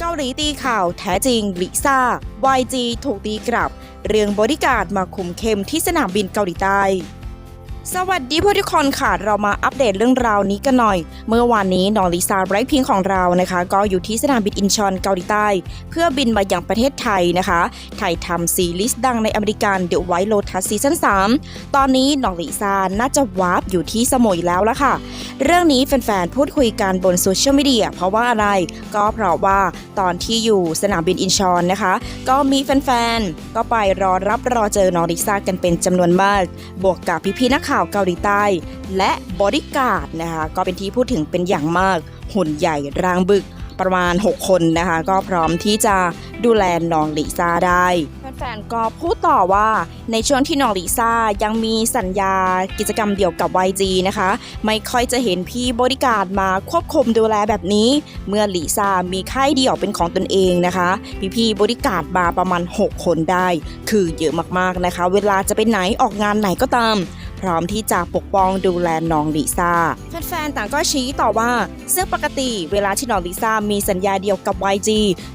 เกาหลีตีข่าวแท้จริงลิซ่า YG ถูกตีกลับ เรื่องบริการมาคุมเข้มที่สนามบินเกาหลีใต้สวัสดีผู้ทุกคนค่ะ เรามาอัปเดตเรื่องราวนี้กันหน่อย เมื่อวานนี้น้องลิซ่าไบรท์พิงของเรานะคะ ก็อยู่ที่สนามบินอินชอนเกาหลีใต้ เพื่อบินมายังประเทศไทยนะคะถ่ายทำซีรีส์ดังในอเมริกัน The White Lotus ซีซั่น3ตอนนี้น้องลิซ่าน่าจะวาร์ปอยู่ที่สมุยแล้วละค่ะ เรื่องนี้แฟนๆ พูดคุยกันบนโซเชียลมีเดียเพราะว่าอะไร ก็เพราะว่าตอนที่อยู่สนามบินอินชอนนะคะ ก็มีแฟนๆ ก็ไปรอรับรอเจอน้องลิซ่ากันเป็นจำนวนมาก บวกกับพี่ๆ นักข่าวเกาหลีใต้ และบอดี้การ์ดนะคะ ก็เป็นที่พูดถึงเป็นอย่างมาก หุ่นใหญ่ร่างบึกประมาณ 6 คนนะคะ ก็พร้อมที่จะดูแลน้องลิซ่าได้ แฟนๆก็พูดต่อว่าในช่วงที่น้องลิซ่ายังมีสัญญากิจกรรมเดียวกับ YG นะคะ ไม่ค่อยจะเห็นพี่บริการมาควบคุมดูแลแบบนี้ เมื่อลิซ่ามีค่ายเดี่ยวเป็นของตนเองนะคะ พี่พี่บริการมาประมาณ 6 คนได้ คือเยอะมากๆนะคะ เวลาจะไปไหนออกงานไหนก็ตาม ร้อมที่จะปกป้องดูแลน้องลิซ่าแฟนๆต่างก็ชี้ต่อว่า ซึ่งปกติเวลาที่น้องลิซ่ามีสัญญาเดียวกับ YG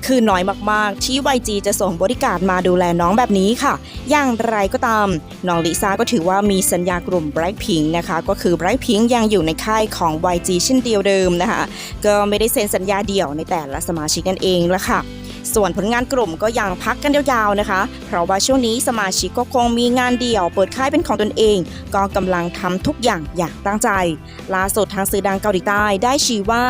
คือน้อยมากๆ ที่ YG จะส่งบริการมาดูแลน้องแบบนี้ค่ะ อย่างไรก็ตาม น้องลิซ่าก็ถือว่ามีสัญญากลุ่ม Blackpink นะคะ ก็คือ Blackpink ยังอยู่ในค่ายของ YG เช่นเดียวเดิมนะคะ ก็ไม่ได้เซ็นสัญญาเดี่ยวในแต่ละสมาชิกนั่นเองละค่ะ ส่วนผลงานกลุ่มก็ยังพักกันยาวๆนะคะ เพราะว่าช่วงนี้สมาชิกก็คงมีงานเดี่ยว เปิดค่ายเป็นของตนเอง ก็กำลังทำทุกอย่างอย่างตั้งใจ ล่าสุดทางสื่อดังเกาหลีใต้ได้ชี้ว่า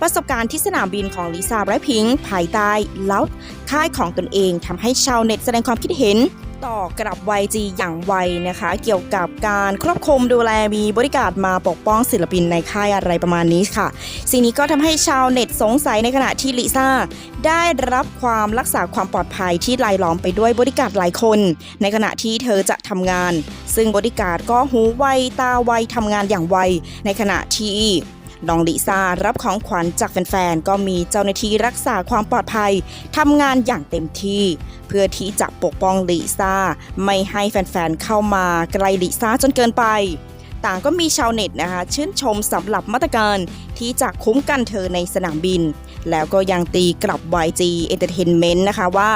ประสบการณ์ที่สนามบินของลิซ่าไรพิงค์ภายใต้แล้วค่ายของตนเองทำให้ชาวเน็ตแสดงความคิดเห็น ต่อกลับ YG อย่างไวนะคะ เกี่ยวกับการควบคุมดูแลมีบริการมาปกป้องศิลปินในค่ายอะไรประมาณนี้ค่ะ สิ่งนี้ก็ทำให้ชาวเน็ตสงสัยในขณะที่ลิซ่าได้รับความรักษาความปลอดภัยที่รายล้อมไปด้วยบริการหลายคน ในขณะที่เธอจะทำงาน ซึ่งบริการก็หูไวตาไวทำงานอย่างไวในขณะที่ น้องลิซ่ารับของขวัญจากแฟนๆ ก็มีเจ้าหน้าที่รักษาความปลอดภัยทำงานอย่างเต็มที่ เพื่อที่จะปกป้องลิซ่า ไม่ให้แฟนๆ เข้ามาใกล้ลิซ่าจนเกินไป ต่างก็มีชาวเน็ตนะคะ ชื่นชมสำหรับมาตรการที่จะคุ้มกันเธอในสนามบิน แล้วก็ยังตีกลับ YG Entertainment นะคะว่า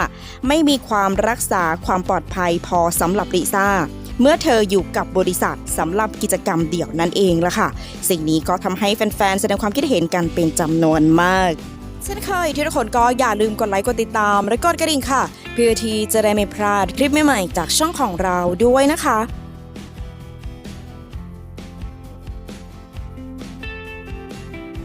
ไม่มีความรักษาความปลอดภัยพอสำหรับลิซ่า เมื่อเธออยู่กับบริษัทสำหรับกิจกรรมเดี่ยวนั่นเองละค่ะ สิ่งนี้ก็ทำให้แฟนๆ แสดงความคิดเห็นกันเป็นจำนวนมากเช่นเคยทุกคนก็อย่าลืมกดไลค์กดติดตาม และกดกระดิ่งค่ะ เพื่อที่จะได้ไม่พลาดคลิปใหม่ๆจากช่องของเราด้วยนะคะ